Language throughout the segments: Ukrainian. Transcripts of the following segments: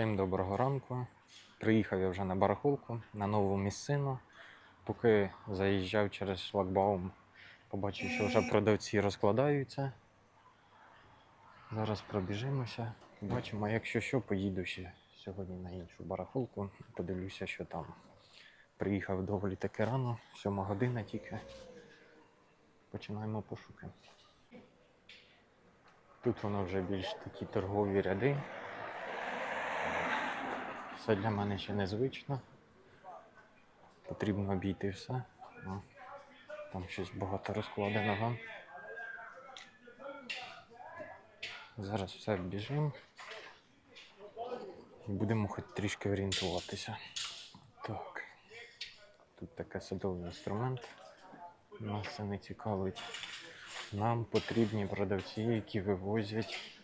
Всім доброго ранку. Приїхав я вже на барахолку на нову місцину. Поки заїжджав через шлагбаум, побачив, що вже продавці розкладаються. Зараз пробіжимося. Бачимо, якщо що, поїду ще сьогодні на іншу барахолку. Подивлюся, що там. Приїхав доволі таки рано, сьома година тільки. Починаємо пошуки. Тут воно вже більш такі торгові ряди. Все для мене ще незвично. Потрібно обійти все. О, Там щось багато розкладеного. Зараз все біжимо. Будемо хоч трішки орієнтуватися. Так. Тут таке садовий інструмент. Нас це не цікавить. Нам потрібні продавці, які вивозять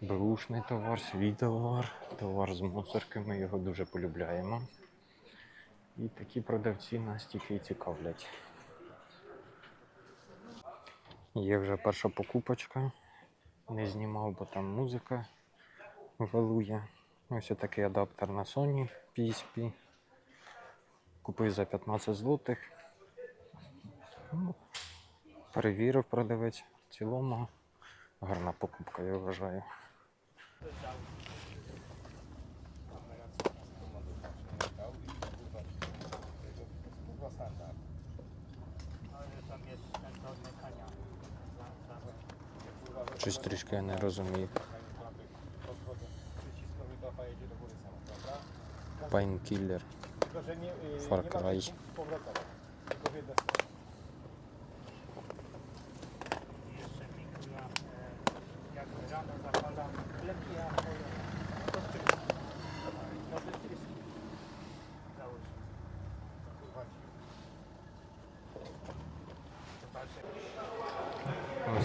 Беушний товар, свій товар, товар з мусорки, ми його дуже полюбляємо. І такі продавці нас тільки і цікавлять. Є вже перша покупочка. Не знімав, бо там музика валує. Ось такий адаптер на Sony PSP. Купив за 15 злотих. Ну, Перевірив продавець. В цілому гарна покупка, я вважаю. Щось трішки я не розумію. Przyciskowy docha jedzie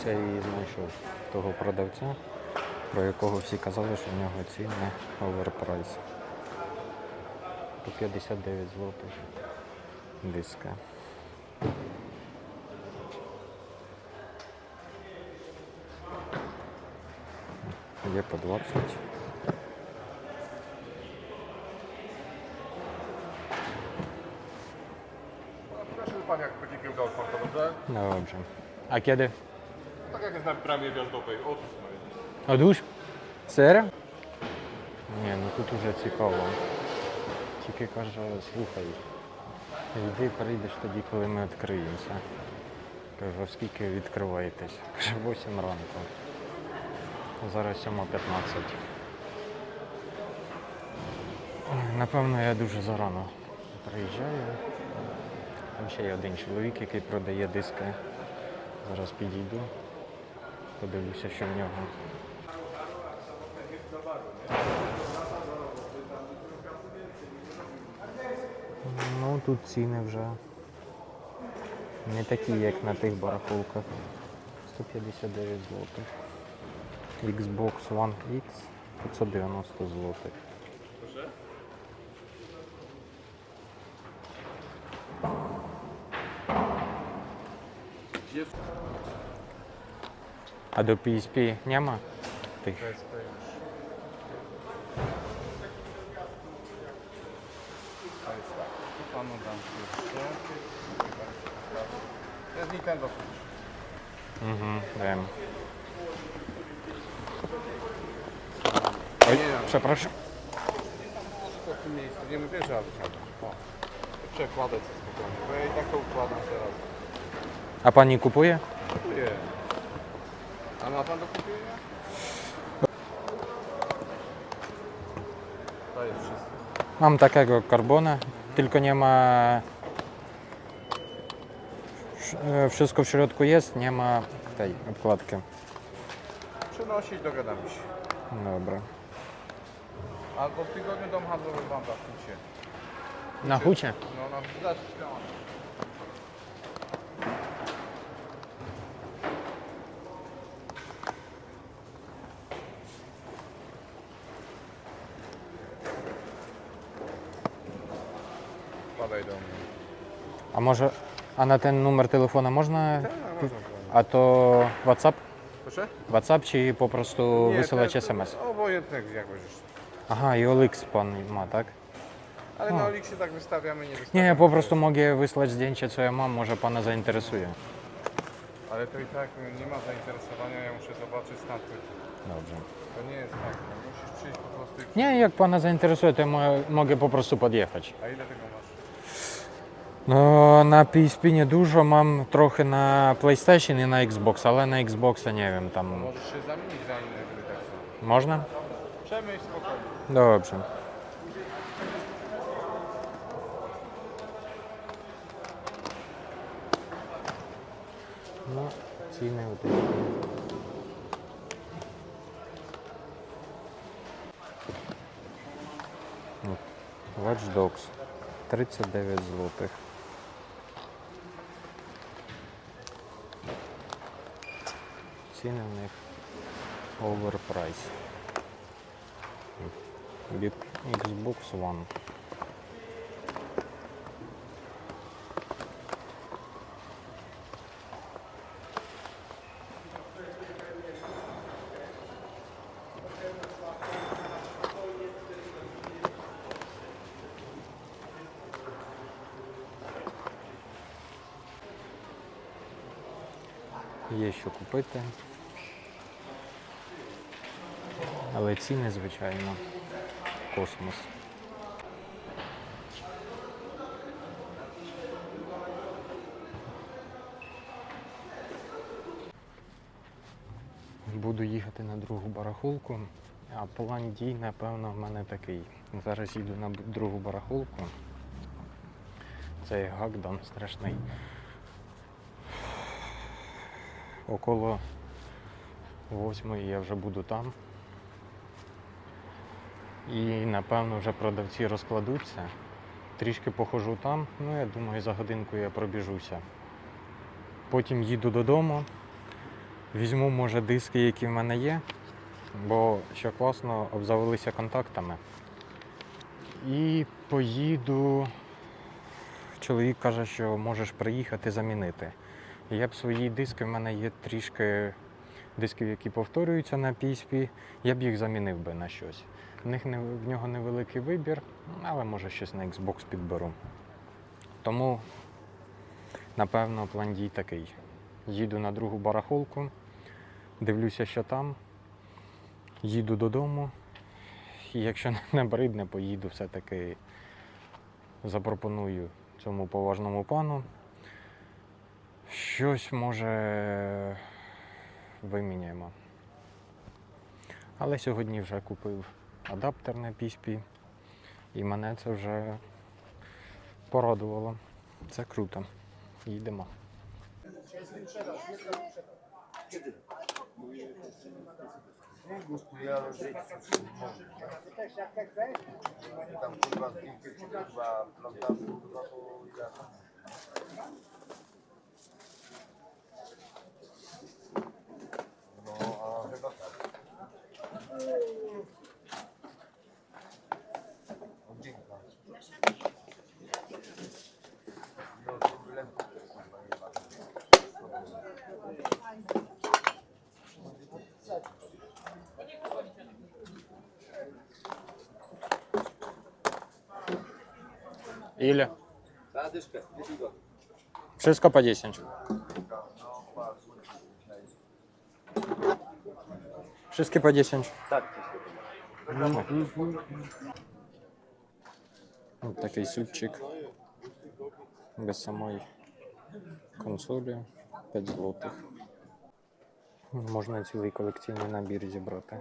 Ось і знайшов того продавця, про якого всі казали, що в нього ціни оверпрайс. По 59 злотих диска. Є по 20. Proszę pan, jak będzie giełda otwarta, dobrze? No dobrze. A kiedy? Tak jak jest na bramie wjazdowej, od 8. Одуш? Сере? Ні, ну тут уже цікаво. Тільки каже, слухай, йди прийдеш тоді, коли ми відкриємося. Кажу, скільки відкриваєтесь? Каже, 8 ранку. Зараз 7.15. Ой, Напевно, я дуже зарано приїжджаю. Там ще є один чоловік, який продає диски. Зараз підійду, подивлюся, що в нього. Ну, тут ціни вже не такі, як на тих барахолках. 159 злотих. Xbox One X 590 злотих. А до PSP нема тих? Угу, даємо. Oj, przepraszam. To miejscu. Nie mówię, że wysiadam. O. Przekładać się spokojnie, bo ja i tak to układam teraz. A pani kupuje? Dziękuję. A ma pan do kupienia? To jest wszystko. Mam takiego karbona, tylko nie ma. E, Wszystko w środku jest, nie ma tej obkładki. Przenosić, dogadamy się. Dobra. Albo w tygodniu dom handlowy mam w Hucie. Na hucie? No na zacznij. Padaj do mnie. A może. A na ten numer telefona można? Tak, można A to WhatsApp? Proszę? WhatsApp czy po prostu wysyłać to- SMS? Obojętne jakoś już. Aha, i OLX pan ma, tak? Ale na Oliksie tak wystawiamy, nie Nie, ja po prostu mogę wysłać zdjęcie, co ja mam, może pana zainteresuje. Ale to i tak nie ma zainteresowania, ja muszę zobaczyć stan płyty. Dobrze. To nie jest tak, no, musisz przyjść po prostu i... Nie, jak pana zainteresuje, to mo- mogę po prostu podjechać. A ile tego masz? No, na PSP nie dużo, mam trochę na PlayStation i na Xbox, na Xboxa nie wiem, tam Możesz się zamienić za inne gry tak samo. można? Przemyśl spokojnie. Dobrze. Ну, ціни от Watch Dogs 39 злотих. Ціни в них оверпрайс. Від Xbox One. Є що купити. Але ціни, звичайно, космос. Буду їхати на другу барахолку, а план дій, напевно, в мене такий. Зараз їду на другу барахолку. Цей гакдан страшний. Около восьмої я вже буду там. І напевно вже продавці розкладуться. Трішки похожу там, ну я думаю, за годинку я пробіжуся. Потім їду додому, візьму, може, диски, які в мене є, бо що класно, обзавелися контактами. І поїду. Чоловік каже, що можеш приїхати замінити. Я б свої диски, в мене є трішки дисків, які повторюються на PSP, я б їх замінив би на щось. В них не, в нього невеликий вибір, але може щось на Xbox підберу. Тому, напевно, план дій такий. Їду на другу барахолку, дивлюся, що там, їду додому. І якщо не набридне, поїду все-таки запропоную цьому поважному пану. Щось може виміняємо. Але сьогодні вже купив адаптер на PSP, і мене це вже порадувало. Це круто. Їдемо. Tam Ілля. Zadyszkę, go. Wszystko po 10. Wszystkie po 10. Tak, Ось такий супчик. Без самої консолі. 5 злотих. Можна цілий колекційний набір зібрати.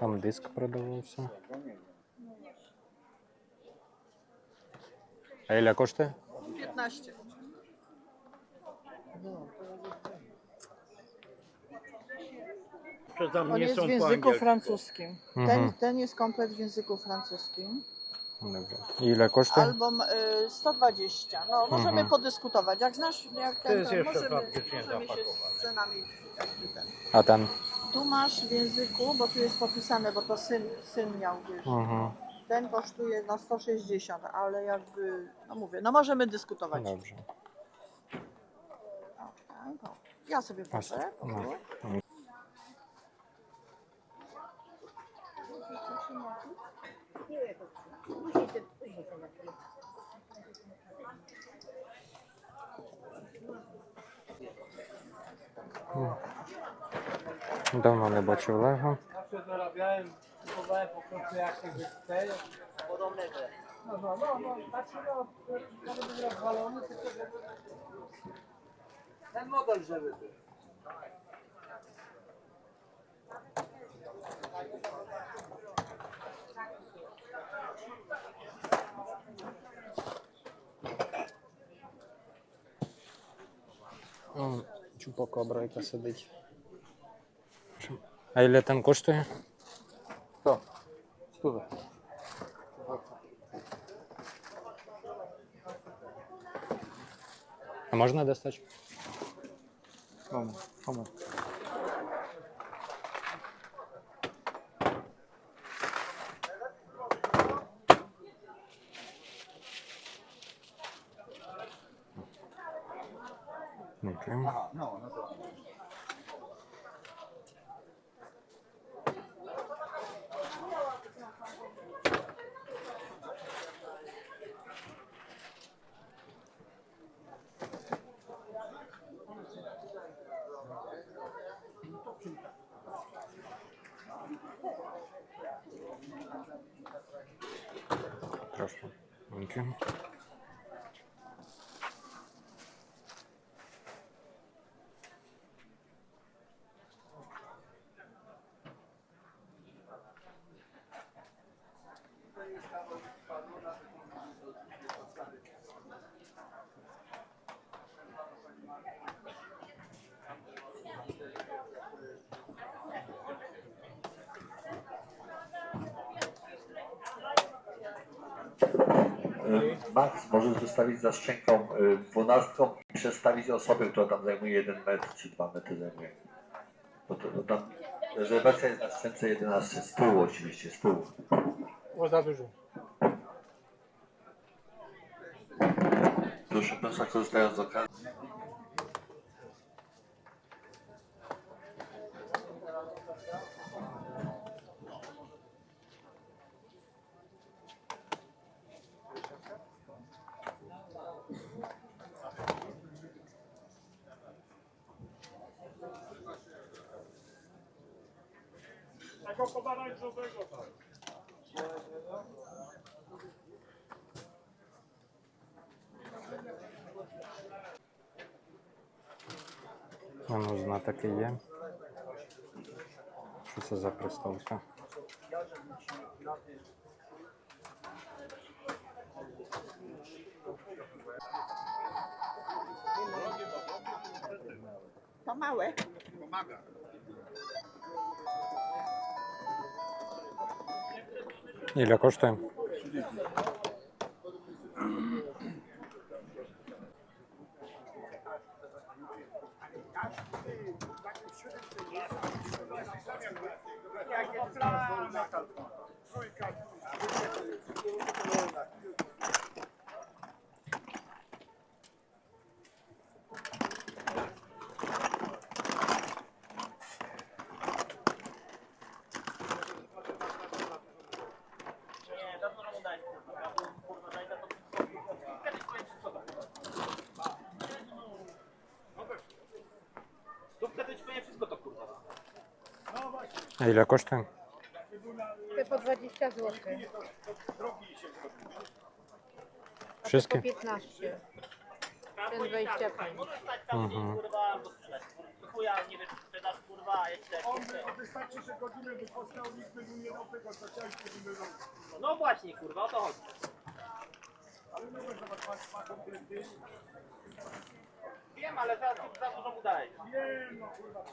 Там диск продавався. A ile koszty? 15. Że tam On jest są w języku francuskim. Mhm. Ten, Mhm. ten jest komplet w języku francuskim. Dobra. Ile koszty? Albo y, 120. No, możemy Mhm. podyskutować. Jak znasz, jak ten, jest jeszcze możemy, faktycznie możemy się z cenami. A ten? Tu masz w języku, bo tu jest popisane, bo to syn, syn miał wiesz, Mhm ten kosztuje na 160, ale jakby, no mówię, no możemy dyskutować. Dobrze. Ja sobie patrzę. No. No. Давно не бачив Лего. Я все заробляємо. Zarabiałem, kupowałem po prostu jakieś występy. Podobnego. No, no, no, no, znaczy no, może być rozwalony, tylko żeby... Ten model, żeby był. Чупакабра, яка сидить. А ile ten коштує? Что? Штука. А можно достать? Мама, мама. Ну, okay. Okay. Max możesz wystawić za szczęką y, dwunastką i przestawić osobę, która tam zajmuje 1 metr czy 2 metry zajmuje. Bo to, to tam rezerwacja jest na szczęce 11, z tyłu oczywiście, z tyłu. Było za dużo. Proszę Państwa, korzystając z okazji. Воно зна таке є. Що це за приставка? To małe. Ілля, коштує. A ile kosztem? Te po 20 zł. Wszystkie? Po 15. Ten 25. Mhm. On wystarczy, że godzinę by postał, nikt by mu nie dał tego, co. No właśnie, kurwa, o to chodzi. Ale no zobacz, masz, masz. Wiem, ale za, za dużo mu dajesz. Wiem, no kurwa.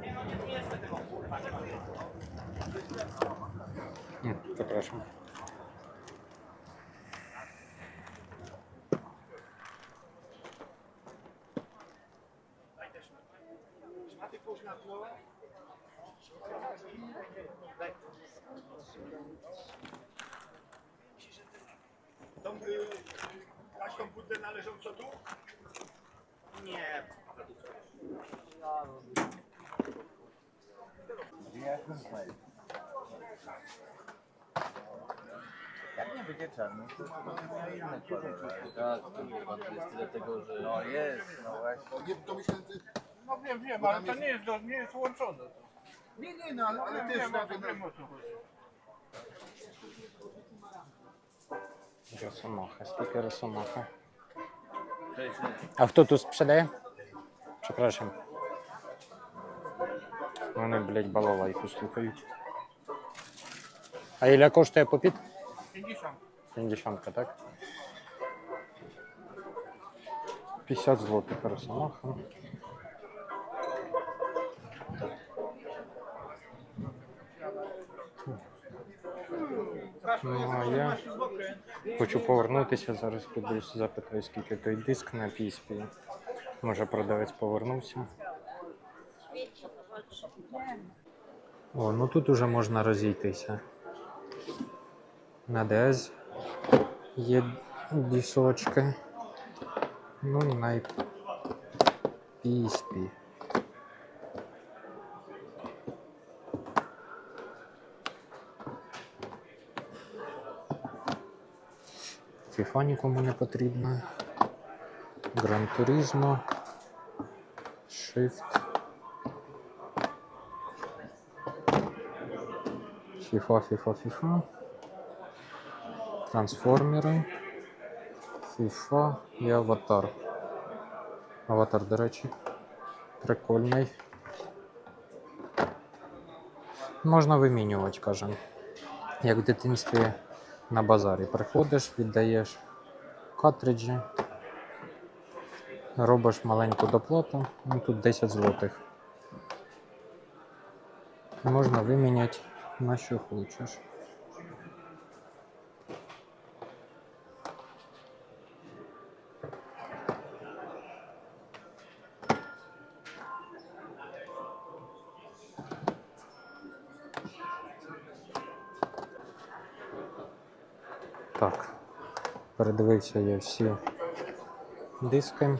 Nie, no nie tego, kurwa, nie Nie, zapraszam. Tą, y, dać tą budę należącą tu? Nie. Jak nie będzie czarny, to to. Tak, to jest tyle tego, że... No jest, no właśnie. No wiem, wiem, ale to nie jest, do- nie jest łączone. To. Nie, nie, no ale, ale wiem, też wiem, na o co, tym... wiem o co chodzi. Росомаха, скільки росомаха? А хто тут спrzedає? Przepraszam. Вони, блядь, балалайку слухають. А іля коштує попіт? 50. 50, так? 50 злотих росомаха. Я хочу повернутися, зараз подивлюсь, запитаю, скільки той диск на PSP. Може продавець повернувся. О, ну тут уже можна розійтися. На DS є дісочки. Ну на PSP. FIFA нікому не потрібна. Gran Turismo. Shift. FIFA, FIFA, FIFA. Трансформери. FIFA і Аватар. Аватар, до речі, прикольний. Можна вимінювати, каже. Як в дитинстві на базарі. Приходиш, віддаєш картриджі, робиш маленьку доплату, ну тут 10 злотих. Можна виміняти на що хочеш. Передивився я всі диски.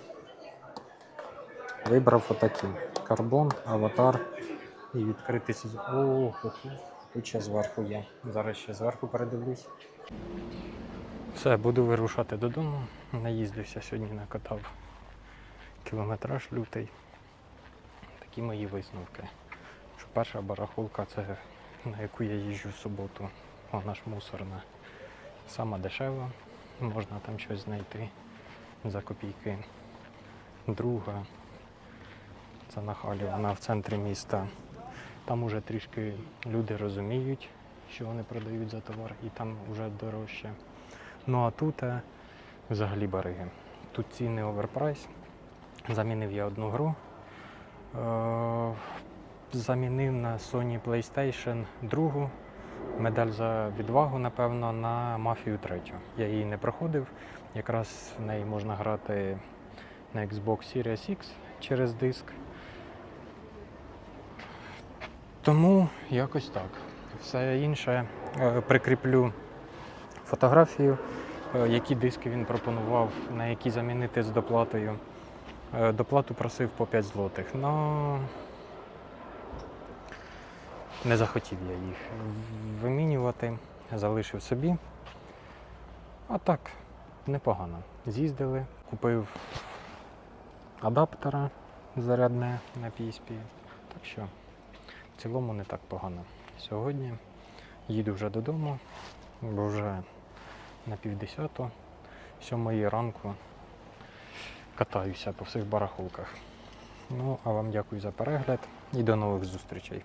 Вибрав отакі. Карбон, аватар і відкритий сезон. О, тут ще зверху є. Зараз ще зверху передивлюсь. Все, буду вирушати додому. Наїздився сьогодні, накатав кілометраж лютий. Такі мої висновки. Що перша барахолка це на яку я їжджу в суботу. Вона ж мусорна. Сама дешева, можна там щось знайти за копійки. Друга це на халі, вона в центрі міста. Там уже трішки люди розуміють, що вони продають за товар, і там вже дорожче. Ну а тут е, взагалі бариги. Тут ціни оверпрайс. Замінив я одну гру. Е, замінив на Sony PlayStation другу. Медаль за відвагу, напевно, на мафію третю. Я її не проходив. Якраз в неї можна грати на Xbox Series X через диск. Тому якось так. Все інше е, прикріплю фотографію, е, які диски він пропонував, на які замінити з доплатою. Е, Доплату просив по 5 злотих. Ну не захотів я їх вимінювати, залишив собі. А так, непогано. З'їздили, купив адаптера зарядне на PSP. Так що в цілому не так погано. Сьогодні їду вже додому, бо вже на півдесяту, сьомої ранку катаюся по всіх барахолках. Ну, а вам дякую за перегляд і до нових зустрічей.